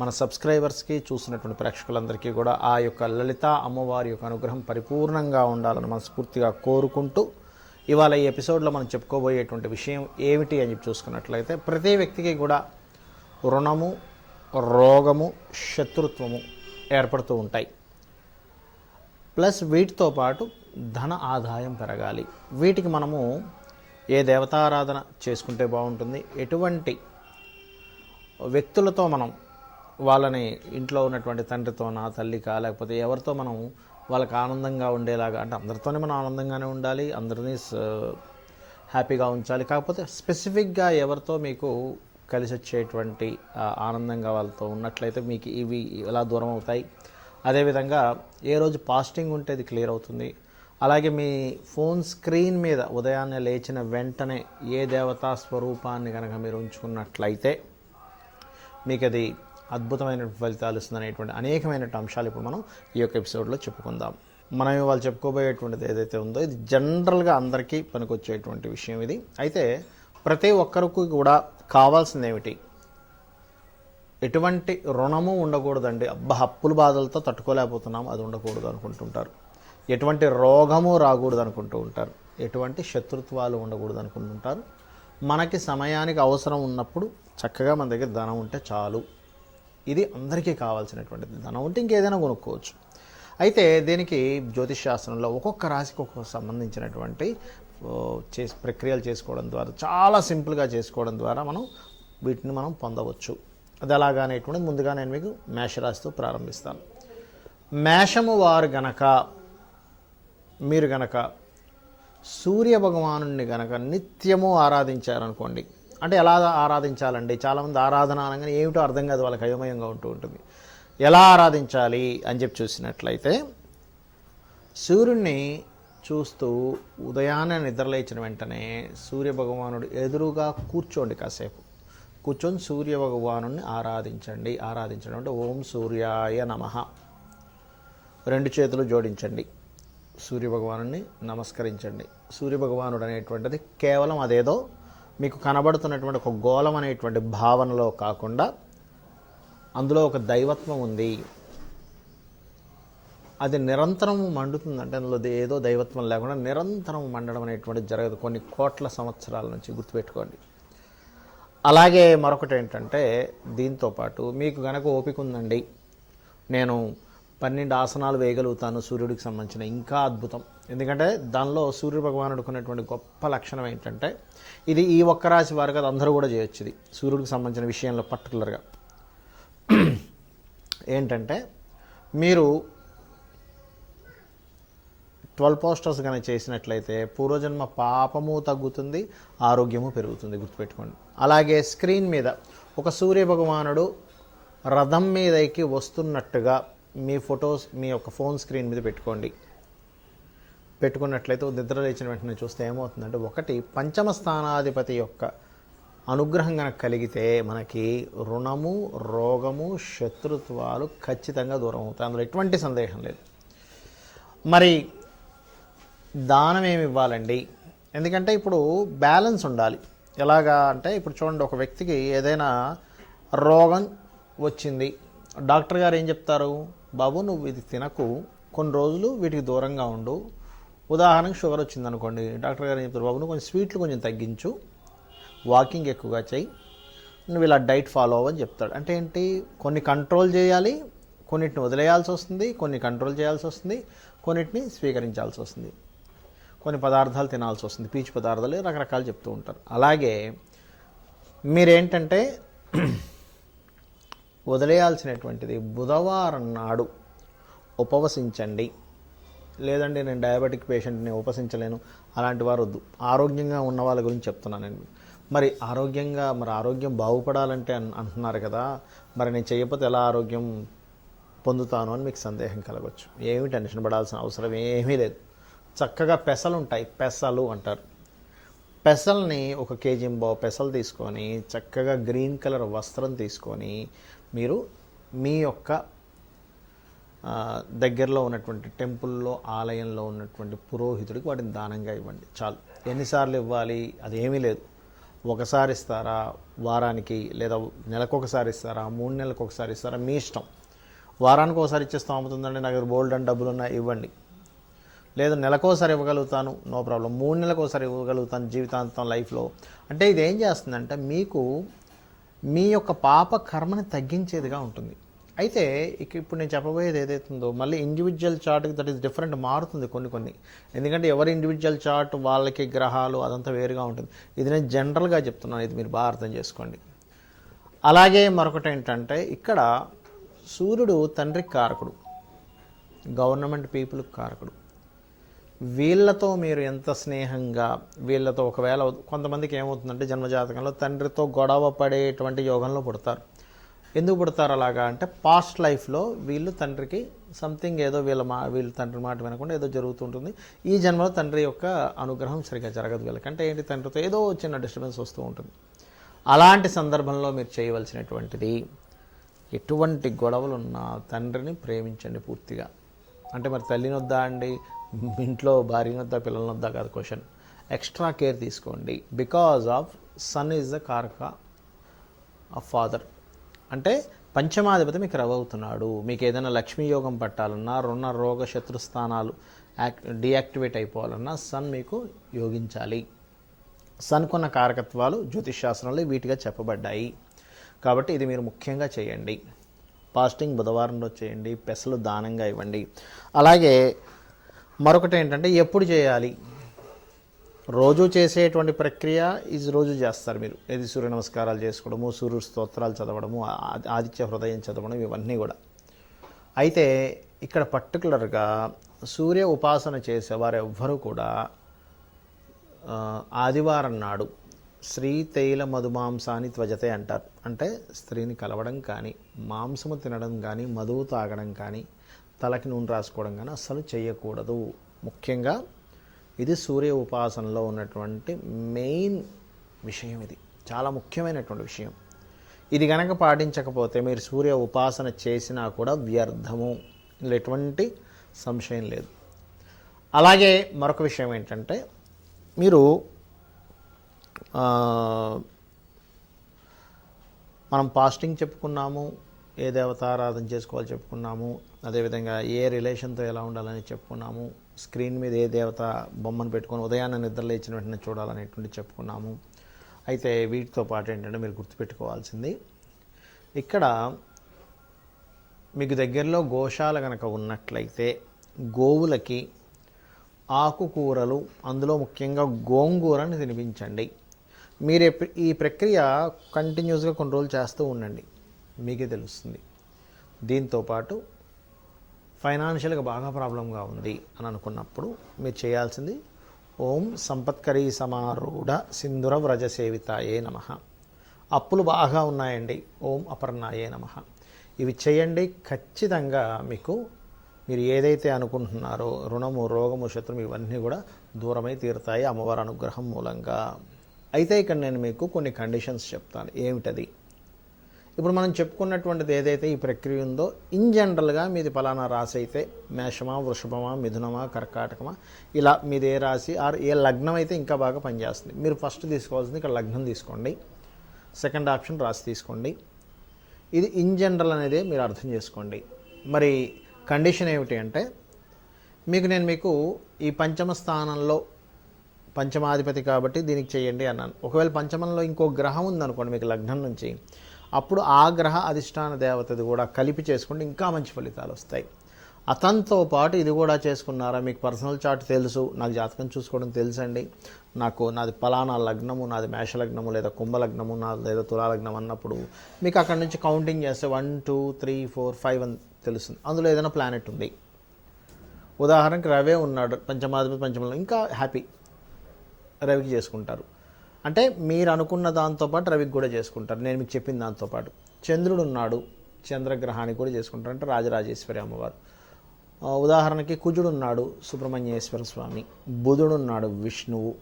మన సబ్స్క్రైబర్స్కి చూసినటువంటి ప్రేక్షకులందరికీ కూడా ఆ యొక్క లలిత అమ్మవారి యొక్క అనుగ్రహం పరిపూర్ణంగా ఉండాలని మనస్ఫూర్తిగా కోరుకుంటూ ఇవాళ ఈ ఎపిసోడ్లో మనం చెప్పుకోబోయేటువంటి విషయం ఏమిటి అని చెప్పి చూసుకున్నట్లయితే ప్రతి వ్యక్తికి కూడా రుణము రోగము శత్రుత్వము ఏర్పడుతూ ఉంటాయి. ప్లస్ వీటితో పాటు ధన ఆదాయం పెరగాలి. వీటికి మనము ఏ దేవతారాధన చేసుకుంటే బాగుంటుంది? ఎటువంటి వ్యక్తులతో మనం వాళ్ళని ఇంట్లో ఉన్నటువంటి తండ్రితో నా తల్లికా లేకపోతే ఎవరితో మనం వాళ్ళకి ఆనందంగా ఉండేలాగా అంటే అందరితోనే మనం ఆనందంగానే ఉండాలి అందరినీ హ్యాపీగా ఉంచాలి కాకపోతే స్పెసిఫిక్గా ఎవరితో మీకు కలిసి వచ్చేటువంటి ఆనందంగా వాళ్ళతో ఉన్నట్లయితే మీకు ఇవి ఎలా దూరం అవుతాయి. అదేవిధంగా ఏ రోజు పాస్టింగ్ ఉంటే అది క్లియర్ అవుతుంది. అలాగే మీ ఫోన్ స్క్రీన్ మీద ఉదయాన్నే లేచిన వెంటనే ఏ దేవతా స్వరూపాన్ని కనుక మీరు ఉంచుకున్నట్లయితే మీకు అది అద్భుతమైన ఫలితాలు ఇస్తుందనేటువంటి అనేకమైనటువంటి అంశాలు ఇప్పుడు మనం ఈ యొక్క ఎపిసోడ్లో చెప్పుకుందాం. మనం ఇవాళ చెప్పుకోబోయేటువంటిది ఏదైతే ఉందో ఇది జనరల్గా అందరికీ పనికొచ్చేటువంటి విషయం ఇది. అయితే ప్రతి ఒక్కరికి కూడా కావాల్సింది ఏమిటి ఎటువంటి రుణము ఉండకూడదండి. అబ్బా అప్పుల బాధలతో తట్టుకోలేకపోతున్నాం అది ఉండకూడదు అనుకుంటుంటారు. ఎటువంటి రోగము రాకూడదు అనుకుంటూ ఉంటారు. ఎటువంటి శత్రుత్వాలు ఉండకూడదు అనుకుంటుంటారు మనకి సమయానికి అవసరం ఉన్నప్పుడు చక్కగా మన దగ్గర ధనం ఉంటే చాలు. ఇది అందరికీ కావాల్సినటువంటిది. ధనం ఉంటే ఇంకేదైనా కొనుక్కోవచ్చు. అయితే దీనికి జ్యోతిష్ శాస్త్రంలో ఒక్కొక్క రాశికి ఒక్కొక్క సంబంధించినటువంటి చేసి ప్రక్రియలు చేసుకోవడం ద్వారా చాలా సింపుల్గా చేసుకోవడం ద్వారా మనం వీటిని మనం పొందవచ్చు. అది ఎలాగనేటువంటిది ముందుగా నేను మీకు మేషరాశితో ప్రారంభిస్తాను. మేషము వారు గనక మీరు గనక సూర్య భగవానుడిని గనక నిత్యము ఆరాధించారనుకోండి అంటే ఎలా ఆరాధించాలండి? చాలామంది ఆరాధన అనగానే ఏమిటో అర్థం కాదు వాళ్ళకి అయోమయంగా ఉంటూ ఉంటుంది. ఎలా ఆరాధించాలి అని చెప్పి చూసినట్లయితే సూర్యుడిని చూస్తూ ఉదయాన్నే నిద్రలేచిన వెంటనే సూర్య భగవానుడు ఎదురుగా కూర్చోండి కాసేపు. కూర్చొని సూర్య భగవాను ఆరాధించండి. ఆరాధించడం అంటే ఓం సూర్యాయ నమః. రెండు చేతులు జోడించండి. సూర్యభగవాను నమస్కరించండి. సూర్య భగవానుడు అనేటువంటిది కేవలం అదేదో మీకు కనబడుతున్నటువంటి ఒక గోళం అనేటువంటి భావనలో కాకుండా అందులో ఒక దైవత్వం ఉంది. అది నిరంతరం మండుతుందంటే అందులో ఏదో దైవత్వం లేకుండా నిరంతరం మండడం అనేటువంటిది జరగదు. కొన్ని కోట్ల సంవత్సరాల నుంచి గుర్తుపెట్టుకోండి. అలాగే మరొకటి ఏంటంటే దీంతో పాటు మీకు గనక ఓపిక ఉందండి. నేను పన్నెండు ఆసనాలు వేయగలుగుతాను సూర్యుడికి సంబంధించిన ఇంకా అద్భుతం. ఎందుకంటే దానిలో సూర్య భగవానుడుకున్నటువంటి గొప్ప లక్షణం ఏంటంటే ఇది ఈ ఒక్క రాశి వారు కదా అందరూ కూడా చేయొచ్చు ఇది. సూర్యుడికి సంబంధించిన విషయంలో పర్టికులర్గా. ఏంటంటే మీరు ట్వెల్వ్ పోస్టర్స్ కానీ చేసినట్లయితే పూర్వజన్మ పాపము తగ్గుతుంది ఆరోగ్యము పెరుగుతుంది గుర్తుపెట్టుకోండి. అలాగే స్క్రీన్ మీద ఒక సూర్య భగవానుడు రథం మీదకి వస్తున్నట్టుగా మీ ఫొటోస్ మీ యొక్క ఫోన్ స్క్రీన్ మీద పెట్టుకోండి. పెట్టుకున్నట్లయితే నిద్ర లేచిన వెంటనే చూస్తే ఏమవుతుందంటే ఒకటి పంచమ స్థానాధిపతి యొక్క అనుగ్రహం కనుక కలిగితే మనకి రుణము రోగము శత్రుత్వాలు ఖచ్చితంగా దూరం అవుతాయి. అందులో ఎటువంటి సందేహం లేదు. మరి దానం ఏమి ఇవ్వాలండి? ఎందుకంటే ఇప్పుడు బ్యాలెన్స్ ఉండాలి. ఎలాగా అంటే ఇప్పుడు చూడండి ఒక వ్యక్తికి ఏదైనా రోగం వచ్చింది డాక్టర్ గారు ఏం చెప్తారు? బాబు నువ్వు ఇది తినకు. కొన్ని రోజులు వీటికి దూరంగా ఉండు. ఉదాహరణకు షుగర్ వచ్చింది అనుకోండి డాక్టర్ గారు ఏం చెప్తారు? బాబు నువ్వు కొంచెం స్వీట్లు కొంచెం తగ్గించు. వాకింగ్ ఎక్కువగా చేయి నువ్వు ఇలా డైట్ ఫాలో అవ్వని చెప్తాడు. అంటే ఏంటి? కొన్ని కంట్రోల్ చేయాలి కొన్నిటిని వదిలేయాల్సి వస్తుంది కొన్ని కంట్రోల్ చేయాల్సి వస్తుంది కొన్నిటిని స్వీకరించాల్సి వస్తుంది. కొన్ని పదార్థాలు తినాల్సి వస్తుంది. పీచు పదార్థాలు రకరకాలు చెప్తూ ఉంటారు. అలాగే మీరేంటంటే వదిలేయాల్సినటువంటిది బుధవారం నాడు ఉపవసించండి. లేదండి నేను డయాబెటిక్ పేషెంట్ని ఉపసించలేను అలాంటి వారు వద్దు. ఆరోగ్యంగా ఉన్న వాళ్ళ గురించి చెప్తున్నాను మరి ఆరోగ్యంగా మరి ఆరోగ్యం బాగుపడాలంటే అన్- అంటున్నారు కదా. మరి నేను చేయకపోతే ఎలా ఆరోగ్యం పొందుతాను అని మీకు సందేహం కలగవచ్చు ఏమి టెన్షన్ పడాల్సిన అవసరం ఏమీ లేదు. చక్కగా పెసలు ఉంటాయి పెసలు అంటారు. పెసల్ని ఒక కేజీ బావు పెసలు తీసుకొని చక్కగా గ్రీన్ కలర్ వస్త్రం తీసుకొని మీరు మీ యొక్క దగ్గరలో ఉన్నటువంటి టెంపుల్లో ఆలయంలో ఉన్నటువంటి పురోహితుడికి వాటిని దానంగా ఇవ్వండి. చాలు. ఎన్నిసార్లు ఇవ్వాలి? అదేమీ లేదు. ఒకసారి ఇస్తారా? వారానికి లేదా నెలకొకసారి ఇస్తారా? మూడు నెలలకు ఒకసారి ఇస్తారా? మీ ఇష్టం. వారానికి ఒకసారి ఇచ్చే స్తోమతుందండి నా దగ్గర బోల్డ్ అండ్ డబ్బులు ఉన్నాయి ఇవ్వండి. లేదు నెలకోసారి ఇవ్వగలుగుతాను నో ప్రాబ్లం. మూడు నెలలకు ఒకసారి ఇవ్వగలుగుతాను జీవితాంతం లైఫ్లో. అంటే ఇది ఏం చేస్తుందంటే మీకు మీ యొక్క పాప కర్మని తగ్గించేదిగా ఉంటుంది. అయితే ఇక ఇప్పుడు నేను చెప్పబోయేది ఏదైతుందో మళ్ళీ ఇండివిజువల్ చార్ట్కి దట్ ఈస్ డిఫరెంట్ మారుతుంది కొన్ని కొన్ని. ఎందుకంటే ఎవరి ఇండివిజువల్ చార్ట్ వాళ్ళకి గ్రహాలు అదంతా వేరుగా ఉంటుంది. ఇది నేను జనరల్గా చెప్తున్నాను ఇది మీరు బాగా అర్థం చేసుకోండి. అలాగే మరొకటి ఏంటంటే ఇక్కడ సూర్యుడు తండ్రికి కారకుడు. గవర్నమెంట్ పీపుల్కి కారకుడు. వీళ్ళతో మీరు ఎంత స్నేహంగా వీళ్ళతో ఒకవేళ కొంతమందికి ఏమవుతుందంటే జన్మజాతకంలో తండ్రితో గొడవ పడేటువంటి యోగంలో పుడతారు. ఎందుకు పుడతారు అలాగా అంటే పాస్ట్ లైఫ్లో వీళ్ళు తండ్రికి సంథింగ్ ఏదో వీళ్ళ మా వీళ్ళ తండ్రి మాట వినకుండా ఏదో జరుగుతుంటుంది. ఈ జన్మలో తండ్రి యొక్క అనుగ్రహం సరిగా జరగదు వీళ్ళకంటే ఏంటి? తండ్రితో ఏదో చిన్న డిస్టర్బెన్స్ వస్తూ ఉంటుంది. అలాంటి సందర్భంలో మీరు చేయవలసినటువంటిది ఎటువంటి గొడవలున్నా తండ్రిని ప్రేమించండి పూర్తిగా. అంటే మరి తల్లిని వద్దా అండి? ఇంట్లో భార్యని వద్దా పిల్లలని వద్దా కాదు క్వశ్చన్. ఎక్స్ట్రా కేర్ తీసుకోండి. Because of son is the కారక ఆఫ్ ఫాదర్ అంటే పంచమాధిపతి మీకు రవ్ అవుతున్నాడు. మీకు ఏదైనా లక్ష్మీ యోగం పట్టాలన్నా రుణ రోగ శత్రు స్థానాలు యాక్ డియాక్టివేట్ అయిపోవాలన్నా సన్ మీకు యోగించాలి. సన్ కొన్న కారకత్వాలు జ్యోతిష్ శాస్త్రంలో వీటిగా చెప్పబడ్డాయి. కాబట్టి ఇది మీరు ముఖ్యంగా చేయండి. ఫాస్టింగ్ బుధవారంలో చేయండి పెసలు దానంగా ఇవ్వండి. అలాగే మరొకటి ఏంటంటే ఎప్పుడు చేయాలి? రోజు చేసేటువంటి ప్రక్రియ ఇది రోజు చేస్తారు మీరు. ఇది సూర్య నమస్కారాలు చేసుకోవడము సూర్యుడు స్తోత్రాలు చదవడము ఆదిత్య హృదయం చదవడం ఇవన్నీ కూడా. అయితే ఇక్కడ పర్టికులర్గా సూర్య ఉపాసన చేసేవారు ఎవ్వరూ కూడా ఆదివారం నాడు స్త్రీ తైల మధుమాంసాన్ని త్వజతే అంటారు. అంటే స్త్రీని కలవడం కానీ మాంసము తినడం కానీ మధువు తాగడం కానీ తలకి నూనె రాసుకోవడం కానీ అస్సలు చేయకూడదు ముఖ్యంగా ఇది సూర్య ఉపాసనలో ఉన్నటువంటి మెయిన్ విషయం ఇది. చాలా ముఖ్యమైనటువంటి విషయం. ఇది గనక పాటించకపోతే మీరు సూర్య ఉపాసన చేసినా కూడా వ్యర్థము. ఎటువంటి సంశయం లేదు. అలాగే మరొక విషయం ఏంటంటే మీరు మనం ఫాస్టింగ్ చెప్పుకున్నాము ఏ దేవతారాధన చేసుకోవాలి చెప్పుకున్నాము అదేవిధంగా ఏ రిలేషన్తో ఎలా ఉండాలని చెప్పుకున్నాము స్క్రీన్ మీద ఏ దేవత బొమ్మను పెట్టుకొని ఉదయాన్నే నిద్ర లేచిన వెంటనే చూడాలనేటువంటి చెప్పుకున్నాము. అయితే వీటితో పాటు ఏంటంటే మీరు గుర్తుపెట్టుకోవాల్సింది ఇక్కడ మీకు దగ్గరలో గోశాల కనుక ఉన్నట్లయితే గోవులకి ఆకుకూరలు అందులో ముఖ్యంగా గోంగూరని తినిపించండి. మీరు ఈ ప్రక్రియ కంటిన్యూస్గా కొన్ని రోజులు చేస్తూ ఉండండి. మీకే తెలుస్తుంది. దీంతోపాటు ఫైనాన్షియల్గా బాగా ప్రాబ్లంగా ఉంది అని అనుకున్నప్పుడు మీరు చేయాల్సింది ఓం సంపత్కరీ సమారూఢ సింధుర వ్రజ సేవితాయే నమ. అప్పులు బాగా ఉన్నాయండి. ఓం అపర్ణాయే నమ. ఇవి చేయండి. ఖచ్చితంగా మీకు మీరు ఏదైతే అనుకుంటున్నారో రుణము రోగము శత్రుము ఇవన్నీ కూడా దూరమై తీరుతాయి. అమ్మవారి అనుగ్రహం మూలంగా. అయితే ఇక్కడ నేను మీకు కొన్ని కండిషన్స్ చెప్తాను. ఏమిటది? ఇప్పుడు మనం చెప్పుకున్నటువంటిది ఏదైతే ఈ ప్రక్రియ ఉందో ఇన్ జనరల్గా మీది ఫలానా రాశి అయితే మేషమా వృషభమా మిథునమా కర్కాటకమా ఇలా మీది ఏ రాశి ఆర్ ఏ లగ్నం అయితే ఇంకా బాగా పనిచేస్తుంది. మీరు ఫస్ట్ తీసుకోవాల్సింది ఇక్కడ లగ్నం తీసుకోండి. సెకండ్ ఆప్షన్ రాశి తీసుకోండి. ఇది ఇన్ జనరల్ అనేది మీరు అర్థం చేసుకోండి. మరి కండిషన్ ఏమిటి అంటే మీకు నేను మీకు ఈ పంచమ స్థానంలో పంచమాధిపతి కాబట్టి దీనికి చేయండి అన్నాను. ఒకవేళ పంచమంలో ఇంకో గ్రహం ఉందనుకోండి మీకు లగ్నం నుంచి అప్పుడు ఆ గ్రహ అధిష్టాన దేవతది కూడా కలిపి చేసుకుంటే ఇంకా మంచి ఫలితాలు వస్తాయి. అతనితో పాటు ఇది కూడా చేసుకున్నారా? మీకు పర్సనల్ చార్ట్ తెలుసు నాకు జాతకం చూసుకోవడం తెలుసండి. నాకు నాది పలానా లగ్నము నాది మేష లగ్నము లేదా కుంభలగ్నము నాది లేదా తులాలగ్నం అన్నప్పుడు మీకు అక్కడ నుంచి కౌంటింగ్ చేస్తే one two three four five అని తెలుస్తుంది. అందులో ఏదైనా ప్లానెట్ ఉంది. ఉదాహరణకి రవే ఉన్నాడు పంచమాధిపతి పంచమంలో ఇంకా హ్యాపీ రవికి చేసుకుంటారు. అంటే మీరు అనుకున్న దాంతోపాటు రవికి కూడా చేసుకుంటారు. నేను మీకు చెప్పిన దాంతోపాటు చంద్రుడు ఉన్నాడు. చంద్రగ్రహానికి కూడా చేసుకుంటారు. అంటే రాజరాజేశ్వరి అమ్మవారు. ఉదాహరణకి కుజుడు ఉన్నాడు. సుబ్రహ్మణ్యేశ్వర స్వామి. బుధుడు ఉన్నాడు. విష్ణువు.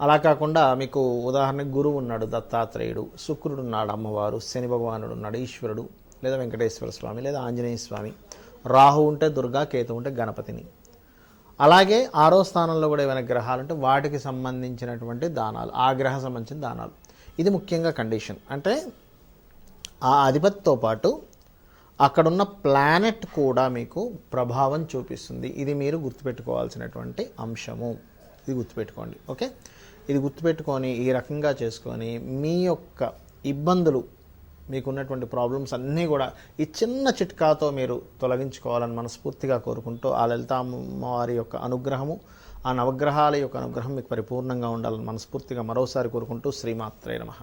అలా కాకుండా మీకు ఉదాహరణకి గురువు ఉన్నాడు. దత్తాత్రేయుడు. శుక్రుడు ఉన్నాడు అమ్మవారు. శని భగవానుడు ఉన్నాడు. ఈశ్వరుడు. లేదా వెంకటేశ్వర స్వామి. లేదా ఆంజనేయ స్వామి. రాహు ఉంటే దుర్గా కేతు ఉంటే గణపతిని. అలాగే ఆరో స్థానంలో కూడా ఏమైనా గ్రహాలు ఉంటే వాటికి సంబంధించినటువంటి దానాలు ఆ గ్రహ సంబంధించిన దానాలు. ఇది ముఖ్యంగా కండిషన్. అంటే ఆ అధిపతితో పాటు అక్కడున్న ప్లానెట్ కూడా మీకు ప్రభావం చూపిస్తుంది. ఇది మీరు గుర్తుపెట్టుకోవాల్సినటువంటి అంశము. ఇది గుర్తుపెట్టుకోండి. ఓకే? ఇది గుర్తుపెట్టుకొని ఈ రకంగా చేసుకొని మీ యొక్క ఇబ్బందులు మీకున్నటువంటి ప్రాబ్లమ్స్ అన్నీ కూడా ఈ చిన్న చిట్కాతో మీరు తొలగించుకోవాలని మనస్ఫూర్తిగా కోరుకుంటూ ఆ లలితామ్మవారి యొక్క అనుగ్రహము ఆ నవగ్రహాల యొక్క అనుగ్రహం మీకు పరిపూర్ణంగా ఉండాలని మనస్ఫూర్తిగా మరోసారి కోరుకుంటూ శ్రీమాత్రే నమః.